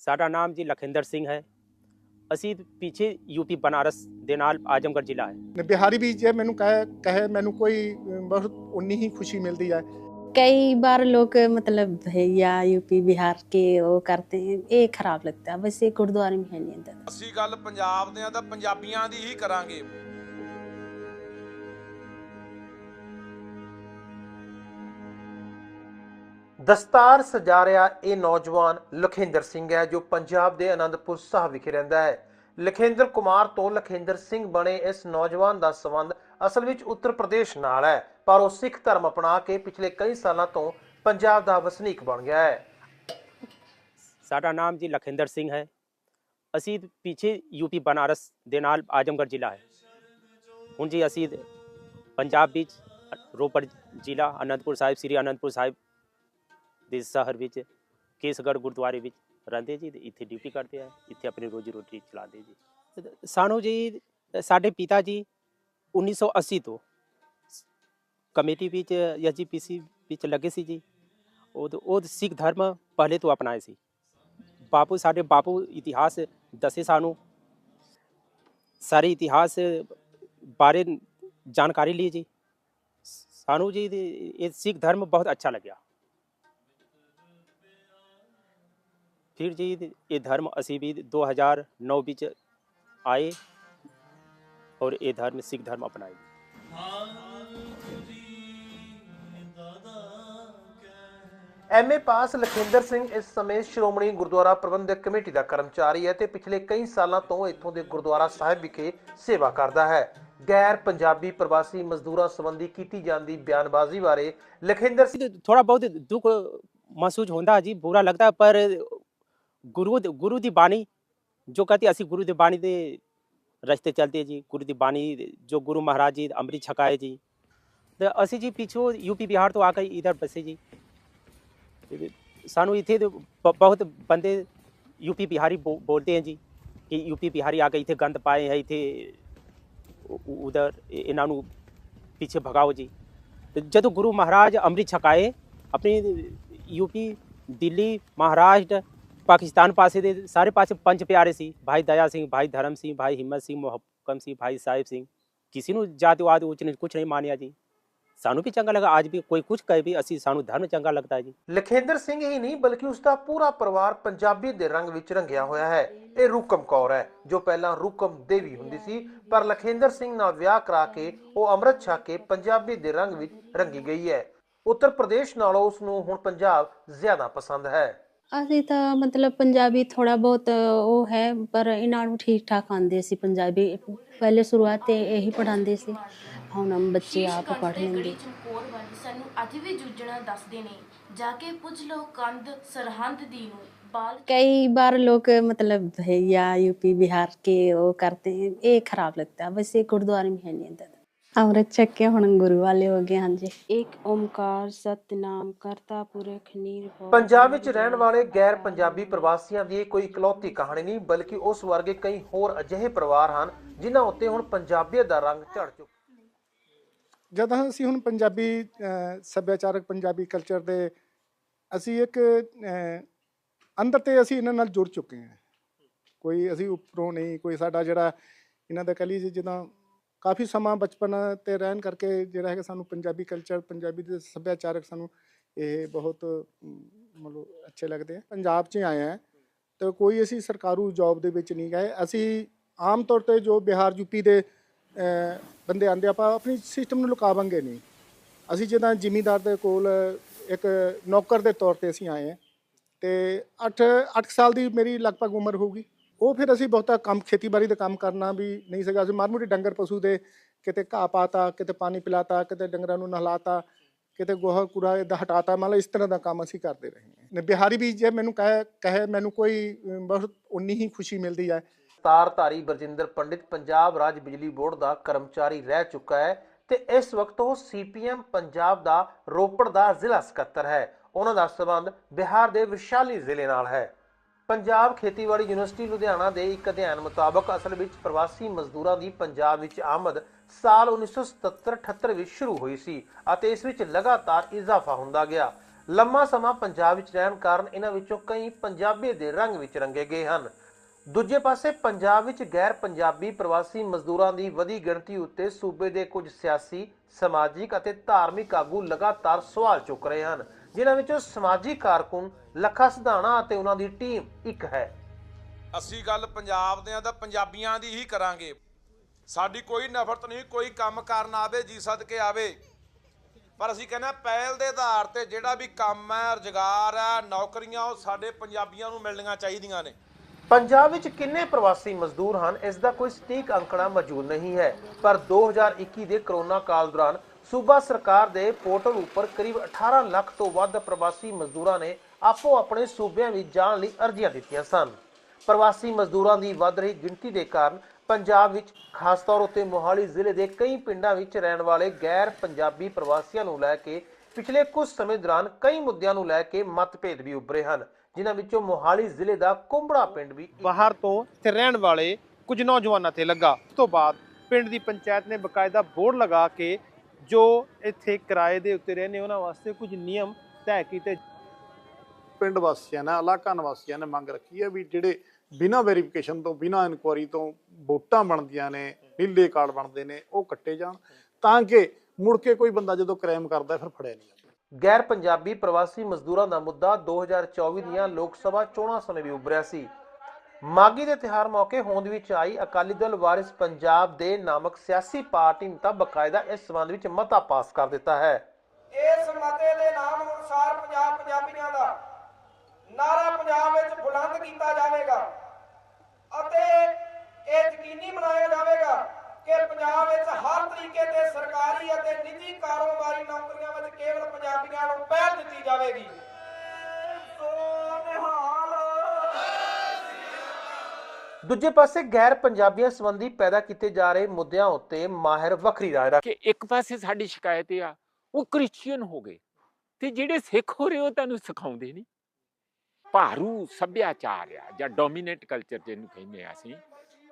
ਸਾਡਾ ਨਾਮ ਜੀ ਲਖਿੰਦਰ ਸਿੰਘ ਹੈ ਅਸੀਂ ਪਿੱਛੇ ਯੂਪੀ ਬਨਾਰਸ ਦੇ ਨਾਲ ਆਜਮਗੜ੍ਹ ਜ਼ਿਲ੍ਹਾ ਹੈ ਨੇ ਬਿਹਾਰੀ ਵੀ ਜੇ ਮੈਨੂੰ ਕਹੇ ਕਹੇ ਮੈਨੂੰ ਕੋਈ ਅ, ਬਹੁਤ ਉਨੀ ਹੀ ਖੁਸ਼ੀ ਮਿਲਦੀ ਹੈ कई बार लोग मतलब भैया यूपी बिहार के वो करते हैं ये खराब लगता है वैसे गुरुद्वारे में है नहीं अंदर ਅਸੀਂ ਗੱਲ ਪੰਜਾਬ ਦੇ ਆ ਤਾਂ ਪੰਜਾਬੀਆਂ ਦੀ ਹੀ ਕਰਾਂਗੇ ਦਸਤਾਰ ਸਜਾ ਰਿਹਾ ਇਹ ਨੌਜਵਾਨ ਲਖਿੰਦਰ ਸਿੰਘ ਹੈ, ਜੋ ਪੰਜਾਬ ਦੇ ਆਨੰਦਪੁਰ ਸਾਹਿਬ ਵਿਖੇ ਰਹਿੰਦਾ ਹੈ। ਲਖਿੰਦਰ ਕੁਮਾਰ ਤੋਂ ਲਖਿੰਦਰ ਸਿੰਘ ਬਣੇ ਇਸ ਨੌਜਵਾਨ ਦਾ ਸੰਬੰਧ ਅਸਲ ਵਿੱਚ ਉੱਤਰ ਪ੍ਰਦੇਸ਼ ਨਾਲ ਹੈ, ਪਰ ਉਹ ਸਿੱਖ ਧਰਮ ਅਪਣਾ ਕੇ ਪਿਛਲੇ ਕਈ ਸਾਲਾਂ ਤੋਂ ਪੰਜਾਬ ਦਾ ਵਸਨੀਕ ਬਣ ਗਿਆ ਹੈ। ਸਾਡਾ ਨਾਮ ਜੀ ਲਖਿੰਦਰ ਸਿੰਘ ਹੈ। ਅਸੀਂ ਪਿੱਛੇ ਯੂਪੀ ਬਨਾਰਸ ਦੇ ਨਾਲ ਆਜਮਗੜ੍ਹ ਜ਼ਿਲ੍ਹਾ ਹੈ। ਹੁਣ ਜੀ ਅਸੀਂ ਪੰਜਾਬ ਵਿੱਚ ਰੋਪੜ ਜ਼ਿਲ੍ਹਾ, ਅਨੰਦਪੁਰ ਸਾਹਿਬ, ਸ੍ਰੀ ਅਨੰਦਪੁਰ ਸਾਹਿਬ ਦੇ ਸ਼ਹਿਰ ਵਿੱਚ, ਕੇਸਗੜ੍ਹ ਗੁਰਦੁਆਰੇ ਵਿੱਚ ਰਹਿੰਦੇ ਜੀ ਤੇ ਇੱਥੇ ਡਿਊਟੀ ਕਰਦੇ ਆ, ਇੱਥੇ ਆਪਣੀ ਰੋਜੀ ਰੋਟੀ ਚਲਾਉਂਦੇ ਜੀ। ਸਾਨੂੰ ਜੀ, ਸਾਡੇ ਪਿਤਾ ਜੀ 1980 ਤੋਂ ਕਮੇਟੀ ਵਿੱਚ ਐਸਜੀਪੀਸੀ ਵਿੱਚ ਲੱਗੇ ਸੀ ਜੀ। ਉਹ ਉਹ ਸਿੱਖ ਧਰਮ ਪਹਿਲੇ ਤੋਂ ਅਪਣਾਏ ਸੀ। ਬਾਪੂ ਸਾਡੇ ਬਾਪੂ ਇਤਿਹਾਸ ਦੱਸੇ ਸਾਨੂੰ। ਸਾਰੇ ਇਤਿਹਾਸ ਬਾਰੇ ਜਾਣਕਾਰੀ ਲਈ ਜੀ। ਸਾਨੂੰ ਜੀ, ਇਹ ਸਿੱਖ ਧਰਮ ਬਹੁਤ ਅੱਛਾ ਲੱਗਿਆ। ਫਿਰ ਜੀ ਇਹ ਧਰਮ ਅਸੀਂ ਵੀ 2009 ਵਿੱਚ ਆਏ ਔਰ ਇਹ ਧਰਮ ਸਿੱਖ ਧਰਮ ਅਪਣਾਏ। ਐਮਏ ਪਾਸ ਲਖਿੰਦਰ ਸਿੰਘ ਇਸ ਸਮੇਂ ਸ਼੍ਰੋਮਣੀ ਗੁਰਦੁਆਰਾ ਪ੍ਰਬੰਧਕ ਕਮੇਟੀ ਦਾ ਕਰਮਚਾਰੀ ਹੈ ਤੇ ਪਿਛਲੇ ਕਈ ਸਾਲਾਂ ਤੋਂ ਇੱਥੋਂ ਦੇ ਗੁਰਦੁਆਰਾ ਸਾਹਿਬ ਵਿਖੇ ਸੇਵਾ ਕਰਦਾ ਹੈ। ਗੈਰ ਪੰਜਾਬੀ ਪ੍ਰਵਾਸੀ ਮਜ਼ਦੂਰਾਂ ਸੰਬੰਧੀ ਕੀਤੀ ਜਾਂਦੀ ਬਿਆਨਬਾਜ਼ੀ ਬਾਰੇ ਲਖਿੰਦਰ ਸਿੰਘ ਥੋੜਾ ਬਹੁਤ ਦੁੱਖ ਮਹਿਸੂਸ ਹੁੰਦਾ ਜੀ ਬੁਰਾ ਲੱਗਦਾ ਪਰ ਗੁਰੂ ਗੁਰੂ ਦੀ ਬਾਣੀ ਜੋ ਕਹਤੀ ਅਸੀਂ ਗੁਰੂ ਦੀ ਬਾਣੀ ਦੇ ਰਸਤੇ ਚੱਲਦੇ ਜੀ ਗੁਰੂ ਦੀ ਬਾਣੀ ਜੋ ਗੁਰੂ ਮਹਾਰਾਜ ਜੀ ਅੰਮ੍ਰਿਤ ਛਕਾਏ ਜੀ ਤੇ ਅਸੀਂ ਜੀ ਪਿੱਛੋਂ ਯੂਪੀ ਬਿਹਾਰ ਤੋਂ ਆ ਕੇ ਇਧਰ ਬਸੇ ਜੀ ਤੇ ਸਾਨੂੰ ਇੱਥੇ ਬਹੁਤ ਬੰਦੇ ਯੂਪੀ ਬਿਹਾਰੀ ਬੋ- ਬੋਲਦੇ हैं ਜੀ ਕਿ ਯੂਪੀ ਬਿਹਾਰੀ ਆ ਕੇ ਇੱਥੇ ਗੰਦ ਪਾਏ ਹੈ ਇੱਥੇ ਉ- ਉਧਰ ਇਹਨਾਂ ਨੂੰ ਪਿੱਛੇ ਭਗਾਓ ਜੀ ਤੇ ਜਦੋਂ ਗੁਰੂ ਮਹਾਰਾਜ ਅੰਮ੍ਰਿਤ ਛਕਾਏ ਆਪਣੀ ਯੂਪੀ ਦਿੱਲੀ ਮਹਾਰਾਸ਼ਟਰ ਪਾਕਿਸਤਾਨ ਪਾਸੇ ਦੇ ਸਾਰੇ ਪਾਸੇ ਪੰਜ ਪਿਆਰੇ ਸੀ ਭਾਈ ਦਇਆ ਸਿੰਘ ਭਾਈ ਧਰਮ ਸਿੰਘ ਭਾਈ ਹਿੰਮਤ ਸਿੰਘ ਮੁਹੱਕਮ ਸਿੰਘ ਭਾਈ ਸਾਹਿਬ ਸਿੰਘ ਕਿਸੇ ਨੂੰ ਜਾਤੀਵਾਦ ਉੱਚ ਨੀਚ ਕੁਝ ਨਹੀਂ ਮਾਨਿਆ ਜੀ ਸਾਨੂੰ ਵੀ ਚੰਗਾ ਲੱਗਾ ਅੱਜ ਵੀ ਕੋਈ ਕੁਝ ਕਹੇ ਵੀ ਅਸੀਂ ਸਾਨੂੰ ਧਰਮ ਚੰਗਾ ਲੱਗਦਾ ਜੀ ਲਖਿੰਦਰ ਸਿੰਘ ਹੀ ਨਹੀਂ ਬਲਕਿ ਉਸ ਦਾ ਪੂਰਾ ਪਰਿਵਾਰ ਪੰਜਾਬੀ ਦੇ ਰੰਗ ਵਿੱਚ ਰੰਗਿਆ ਹੋਇਆ ਹੈ ਇਹ ਰੂਕਮ ਕੌਰ ਹੈ ਜੋ ਪਹਿਲਾਂ ਰੂਕਮ ਦੇਵੀ ਹੁੰਦੀ ਸੀ ਪਰ ਲਖਿੰਦਰ ਸਿੰਘ ਨਾਲ ਵਿਆਹ ਕਰਾ ਕੇ ਉਹ ਅੰਮ੍ਰਿਤ ਛਕ ਕੇ ਪੰਜਾਬੀ ਦੇ ਰੰਗ ਵਿੱਚ ਰੰਗੀ ਗਈ ਹੈ ਉੱਤਰ ਪ੍ਰਦੇਸ਼ ਨਾਲੋਂ ਉਸ ਨੂੰ ਹੁਣ ਪੰਜਾਬ ਜ਼ਿਆਦਾ ਪਸੰਦ ਹੈ। ਅਸੀਂ ਤਾਂ ਮਤਲਬ ਪੰਜਾਬੀ ਥੋੜਾ ਬਹੁਤ ਉਹ ਹੈ ਪਰ ਇਹਨਾਂ ਨੂੰ ਠੀਕ ਠਾਕ ਆਉਂਦੇ ਸੀ ਪੰਜਾਬੀ ਪਹਿਲੇ ਸ਼ੁਰੂਆਤ ਤੇ ਇਹੀ ਪੜਾਉਂਦੇ ਸੀ ਹੁਣ ਹਮ ਬੱਚੇ ਆਪ ਪੜ੍ਹ ਲੈਂਦੇ ਚਮਕੌਰ ਵਾਲੀ ਸਾਨੂੰ ਅੱਜ ਵੀ ਜੂਝਣਾ ਦੱਸਦੇ ਨੇ ਜਾ ਕੇ ਪੁੱਛ ਲਓ ਕੰਧ ਸਰਹੰਦ ਦੀ ਨੂੰ ਬਾਲ कई बार लोग मतलब भैया यूपी बिहार के वो करते हैं ये खराब लगता है वैसे गुरुद्वारे में है नहीं अंदर ਅੰਮ੍ਰਿਤ ਛਕਿਆ ਹੁਣ ਗੁਰੂ ਵਾਲੇ ਹੋ ਗਏ ਹਾਂਜੀ। ਇੱਕ ਓਮਕਾਰ ਸਤਨਾਮ ਕਰਤਾ ਪੁਰਖ ਨਿਰਭਉ ਪੰਜਾਬ ਵਿੱਚ ਰਹਿਣ ਵਾਲੇ ਗੈਰ ਪੰਜਾਬੀ ਪ੍ਰਵਾਸੀਆਂ ਦੀ ਇਹ ਕੋਈ ਇਕਲੌਤੀ ਕਹਾਣੀ ਨਹੀਂ ਬਲਕਿ ਉਸ ਵਰਗੇ ਕਈ ਹੋਰ ਅਜਿਹੇ ਪਰਿਵਾਰ ਹਨ ਜਿਨ੍ਹਾਂ ਉੱਤੇ ਹੁਣ ਪੰਜਾਬੀਅਤ ਦਾ ਰੰਗ ਝੜ ਚੁੱਕਾ ਜਦ ਅਸੀਂ ਹੁਣ ਪੰਜਾਬੀ ਸੱਭਿਆਚਾਰਕ ਪੰਜਾਬੀ ਕਲਚਰ ਦੇ ਅਸੀਂ ਇੱਕ ਅੰਦਰ ਤੇ ਅਸੀਂ ਇਹਨਾਂ ਨਾਲ ਜੁੜ ਚੁੱਕੇ ਹਾਂ। ਕੋਈ ਅਸੀਂ ਉੱਪਰੋਂ ਨਹੀਂ ਕੋਈ ਸਾਡਾ ਜਿਹੜਾ ਇਹਨਾਂ ਦਾ ਕਹਿ ਲਈ ਜਿੱਦਾਂ ਕਾਫੀ ਸਮਾਂ ਬਚਪਨ ਤੇ ਰਹਿਣ ਕਰਕੇ ਜਿਹੜਾ ਹੈਗਾ ਸਾਨੂੰ ਪੰਜਾਬੀ ਕਲਚਰ ਪੰਜਾਬੀ ਦੇ ਸੱਭਿਆਚਾਰਕ ਸਾਨੂੰ ਇਹ ਬਹੁਤ ਮਤਲਬ ਅੱਛੇ ਲੱਗਦੇ ਆ। ਪੰਜਾਬ 'ਚ ਆਏ ਆ। ਤੇ ਕੋਈ ਅਸੀਂ ਸਰਕਾਰੂ ਜੌਬ ਦੇ ਵਿੱਚ ਨਹੀਂ ਗਏ। ਅਸੀਂ ਆਮ ਤੌਰ ਤੇ ਜੋ ਬਿਹਾਰ ਯੂਪੀ ਦੇ ਬੰਦੇ ਆਂਦੇ ਆਪਾਂ ਆਪਣੀ ਸਿਸਟਮ ਨੂੰ ਲੁਕਾਵਾਂਗੇ ਨਹੀਂ। ਅਸੀਂ ਜਿੱਦਾਂ ਜ਼ਿਮੀਂਦਾਰ ਦੇ ਕੋਲ ਇੱਕ ਨੌਕਰ ਦੇ ਤੌਰ ਤੇ ਅਸੀਂ ਆਏ ਹਾਂ ਤੇ 8 8 ਸਾਲ ਦੀ ਮੇਰੀ ਲਗਭਗ ਉਮਰ ਹੋਊਗੀ। ਉਹ ਫਿਰ ਅਸੀਂ ਬਹੁਤਾ ਕੰਮ, ਖੇਤੀਬਾੜੀ ਦਾ ਕੰਮ ਕਰਨਾ ਵੀ ਨਹੀਂ ਸੀਗਾ। ਅਸੀਂ ਮਾਰ ਮੋਟੀ ਡੰਗਰ ਪਸ਼ੂ ਦੇ ਕਿਤੇ ਘਾਹ ਪਾਤਾ, ਕਿਤੇ ਪਾਣੀ ਪਿਲਾਤਾ, ਕਿਤੇ ਡੰਗਰਾਂ ਨੂੰ ਨਹਲਾਤਾ, ਕਿਤੇ ਗੋਹਾ ਕੂੜਾ ਇਹਦਾ ਹਟਾਤਾ। ਮਤਲਬ ਇਸ ਤਰ੍ਹਾਂ ਦਾ ਕੰਮ ਅਸੀਂ ਕਰਦੇ ਰਹੇ ਹਾਂ। ਨੇ ਬਿਹਾਰੀ ਵੀ ਜੇ ਮੈਨੂੰ ਕਹੇ ਕਹੇ, ਮੈਨੂੰ ਕੋਈ ਬਹੁਤ ਉਨੀ ਹੀ ਖੁਸ਼ੀ ਮਿਲਦੀ ਹੈ। ਤਾਰਧਾਰੀ ਬਰਜਿੰਦਰ ਪੰਡਿਤ, ਪੰਜਾਬ ਰਾਜ ਬਿਜਲੀ ਬੋਰਡ ਦਾ ਕਰਮਚਾਰੀ ਰਹਿ ਚੁੱਕਾ ਹੈ ਤੇ ਇਸ ਵਕਤ ਉਹ ਸੀਪੀਐਮ ਪੰਜਾਬ ਦਾ ਰੋਪੜ ਦਾ ਜ਼ਿਲ੍ਹਾ ਸਕੱਤਰ ਹੈ। ਉਹਨਾਂ ਦਾ ਸੰਬੰਧ ਬਿਹਾਰ ਦੇ ਵਿਸ਼ਾਲੀ ਜ਼ਿਲ੍ਹੇ ਨਾਲ ਹੈ। ਪੰਜਾਬ ਖੇਤੀਬਾੜੀ ਯੂਨੀਵਰਸਿਟੀ ਲੁਧਿਆਣਾ ਦੇ ਇੱਕ ਅਧਿਐਨ ਮੁਤਾਬਕ ਅਸਲ ਵਿੱਚ ਪ੍ਰਵਾਸੀ ਮਜ਼ਦੂਰਾਂ ਦੀ ਪੰਜਾਬ ਵਿੱਚ ਆਮਦ ਸਾਲ 1977-78 ਵਿੱਚ ਸ਼ੁਰੂ ਹੋਈ ਸੀ ਅਤੇ ਇਸ ਵਿੱਚ ਲਗਾਤਾਰ ਇਜ਼ਾਫਾ ਹੁੰਦਾ ਗਿਆ। ਲੰਮਾ ਸਮਾਂ ਪੰਜਾਬ ਵਿੱਚ ਰਹਿਣ ਕਾਰਨ ਇਹਨਾਂ ਵਿੱਚੋਂ ਕਈ ਪੰਜਾਬੀ ਦੇ ਰੰਗ ਵਿੱਚ ਰੰਗੇ ਗਏ ਹਨ। ਦੂਜੇ ਪਾਸੇ ਪੰਜਾਬ ਵਿੱਚ ਗੈਰ ਪੰਜਾਬੀ ਪ੍ਰਵਾਸੀ ਮਜ਼ਦੂਰਾਂ ਦੀ ਵਧੀ ਗਿਣਤੀ ਉੱਤੇ ਸੂਬੇ ਦੇ ਕੁਝ ਸਿਆਸੀ, ਸਮਾਜਿਕ ਅਤੇ ਧਾਰਮਿਕ ਆਗੂ ਲਗਾਤਾਰ ਸਵਾਲ ਚੁੱਕ ਰਹੇ ਹਨ। ਜਿਨ੍ਹਾਂ ਵਿੱਚੋਂ ਸਮਾਜਿਕ ਕਾਰਕੁਨ ਲੱਖਾ ਸਿਧਾਣਾ ਅਤੇ ਉਹਨਾਂ ਦੀ ਟੀਮ ਇੱਕ ਹੈ। ਅਸੀਂ ਗੱਲ ਪੰਜਾਬ ਦੇ ਆ ਤਾਂ ਪੰਜਾਬੀਆਂ ਦੀ ਹੀ ਕਰਾਂਗੇ। ਸਾਡੀ ਕੋਈ ਨਫ਼ਰਤ ਨਹੀਂ ਕੋਈ ਕੰਮ ਕਰਨ ਆਵੇ ਜੀ ਸਦਕੇ ਆਵੇ। ਪਰ ਅਸੀਂ ਕਹਿੰਦੇ ਪਹਿਲ ਦੇ ਆਧਾਰ ਤੇ ਜਿਹੜਾ ਵੀ ਕੰਮ ਹੈ ਰੁਜ਼ਗਾਰ ਹੈ ਨੌਕਰੀਆਂ ਉਹ ਸਾਡੇ ਪੰਜਾਬੀਆਂ ਨੂੰ ਮਿਲਣੀਆਂ ਚਾਹੀਦੀਆਂ ਨੇ। ਪੰਜਾਬ ਵਿੱਚ ਕਿੰਨੇ ਪ੍ਰਵਾਸੀ ਮਜ਼ਦੂਰ ਹਨ ਇਸ ਦਾ ਕੋਈ ਸਟੀਕ ਅੰਕੜਾ ਮੌਜੂਦ ਨਹੀਂ ਹੈ। ਪਰ 2021 ਦੇ ਕਰੋਨਾ ਕਾਲ ਦੌਰਾਨ ਸੂਬਾ ਸਰਕਾਰ ਦੇ ਪੋਰਟਲ ਉੱਪਰ ਕਰੀਬ 18 ਲੱਖ ਤੋਂ ਵੱਧ ਪ੍ਰਵਾਸੀ ਮਜ਼ਦੂਰਾਂ ਨੇ ਆਪੋ ਆਪਣੇ ਸੂਬਿਆਂ ਵਿੱਚ ਜਾਣ ਲਈ ਅਰਜ਼ੀਆਂ ਦਿੱਤੀਆਂ ਸਨ। ਪ੍ਰਵਾਸੀ ਮਜ਼ਦੂਰਾਂ ਦੀ ਵੱਧ ਰਹੀ ਗਿਣਤੀ ਦੇ ਕਾਰਨ ਪੰਜਾਬ ਵਿੱਚ, ਖਾਸ ਤੌਰ ਉੱਤੇ ਮੋਹਾਲੀ ਜ਼ਿਲ੍ਹੇ ਦੇ ਕਈ ਪਿੰਡਾਂ ਵਿੱਚ ਰਹਿਣ ਵਾਲੇ ਗੈਰ ਪੰਜਾਬੀ ਪ੍ਰਵਾਸੀਆਂ ਨੂੰ ਲੈ ਕੇ ਪਿਛਲੇ ਕੁਝ ਸਮੇਂ ਦੌਰਾਨ ਕਈ ਮੁੱਦਿਆਂ ਨੂੰ ਲੈ ਕੇ ਮਤਭੇਦ ਵੀ ਉੱਭਰੇ ਹਨ, ਜਿਨ੍ਹਾਂ ਵਿੱਚੋਂ ਮੋਹਾਲੀ ਜ਼ਿਲ੍ਹੇ ਦਾ ਕੁੰਬੜਾ ਪਿੰਡ ਵੀ ਬਾਹਰ ਤੋਂ ਇੱਥੇ ਰਹਿਣ ਵਾਲੇ ਕੁਝ ਨੌਜਵਾਨਾਂ ਤੇ ਲੱਗਾ। ਉਸ ਤੋਂ ਬਾਅਦ ਪਿੰਡ ਦੀ ਪੰਚਾਇਤ ਨੇ ਬਕਾਇਦਾ ਬੋਰਡ ਲਗਾ ਕੇ ਜੋ ਇੱਥੇ ਕਿਰਾਏ ਦੇ ਉੱਤੇ ਰਹਿੰਦੇ ਉਹਨਾਂ ਵਾਸਤੇ ਕੁਝ ਨਿਯਮ ਤੈਅ ਕੀਤੇ ਪਿੰਡ ਵਾਸੀਆਂ ਨੇ ਇਲਾਕਾ ਨਿਵਾਸੀਆਂ ਨੇ ਮੰਗ ਰੱਖੀ ਹੈ ਵੀ ਜਿਹੜੇ ਬਿਨਾਂ ਵੈਰੀਫਿਕੇਸ਼ਨ ਤੋਂ ਬਿਨਾਂ ਇਨਕੁਆਰੀ ਤੋਂ ਵੋਟਾਂ ਬਣਦੀਆਂ ਨੇ ਨੀਲੇ ਕਾਰਡ ਬਣਦੇ ਨੇ ਉਹ ਕੱਟੇ ਜਾਣ ਤਾਂ ਕਿ ਮੁੜ ਕੇ ਕੋਈ ਬੰਦਾ ਜਦੋਂ ਕ੍ਰਾਈਮ ਕਰਦਾ ਫਿਰ ਫੜਿਆ ਨਹੀਂ ਜਾਂਦਾ ਗੈਰ ਪੰਜਾਬੀ ਪ੍ਰਵਾਸੀ ਮਜ਼ਦੂਰਾਂ ਦਾ ਮੁੱਦਾ 2024 ਦੀਆਂ ਲੋਕ ਸਭਾ ਚੋਣਾਂ ਸਮੇਂ ਵੀ ਉੱਭਰਿਆ ਸੀ। ਮਾਗੀ ਦੇ ਤਿਹਾਰ ਮੌਕੇ ਹੋਂਦ ਵਿੱਚ ਆਈ ਅਕਾਲੀ ਦਲ ਵਾਰਿਸ ਪੰਜਾਬ ਦੇ ਨਾਮਕ ਸਿਆਸੀ ਪਾਰਟੀ ਨੇ ਤਾਂ ਬਕਾਇਦਾ ਇਸ ਸੰਬੰਧ ਵਿੱਚ ਮਤਾ ਪਾਸ ਕਰ ਦਿੱਤਾ ਹੈ। ਇਸ ਮਤੇ ਦੇ ਨਾਮ ਅਨੁਸਾਰ ਪੰਜਾਬ ਪੰਜਾਬੀਆਂ ਦਾ ਨਾਰਾ ਪੰਜਾਬ ਵਿੱਚ ਬੁਲੰਦ ਕੀਤਾ ਜਾਵੇਗਾ ਅਤੇ ਇਹ ਯਕੀਨੀ ਬਣਾਇਆ ਜਾਵੇਗਾ ਕਿ ਪੰਜਾਬ ਵਿੱਚ ਹਰ ਤਰੀਕੇ ਦੇ ਸਰਕਾਰੀ ਅਤੇ ਨਿੱਜੀ ਕਾਰੋਬਾਰੀ ਨੌਕਰੀਆਂ ਵਿੱਚ ਕੇਵਲ ਪੰਜਾਬੀਆਂ ਨੂੰ ਪਹਿਲ ਦਿੱਤੀ ਜਾਵੇਗੀ। ਸੋ ਦੂਜੇ ਪਾਸੇ ਗੈਰ ਪੰਜਾਬੀਆਂ ਸੰਬੰਧੀ ਪੈਦਾ ਕੀਤੇ ਜਾ ਰਹੇ ਮੁੱਦਿਆਂ ਉੱਤੇ ਮਾਹਿਰ ਵੱਖਰੀ ਰਾਏ ਰੱਖ ਕਿ ਇੱਕ ਪਾਸੇ ਸਾਡੀ ਸ਼ਿਕਾਇਤ ਇਹ ਆ, ਉਹ ਕ੍ਰਿਸਚੀਅਨ ਹੋ ਗਏ ਤੇ ਜਿਹੜੇ ਸਿੱਖ ਹੋ ਰਹੇ ਉਹ ਤੁਹਾਨੂੰ ਸਿਖਾਉਂਦੇ ਨਹੀਂ। ਭਾਰੂ ਸੱਭਿਆਚਾਰ ਆ, ਜਾਂ ਡੋਮੀਨੇਟ ਕਲਚਰ ਜਿਹਨੂੰ ਕਹਿੰਦੇ ਆ ਅਸੀਂ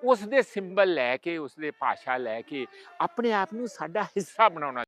ਉਸ ਦੇ ਸਿੰਬਲ ਲੈ ਕੇ ਉਸ ਦੇ ਭਾਸ਼ਾ ਲੈ ਕੇ ਆਪਣੇ ਆਪ ਨੂੰ ਸਾਡਾ ਹਿੱਸਾ ਬਣਾਉਣਾ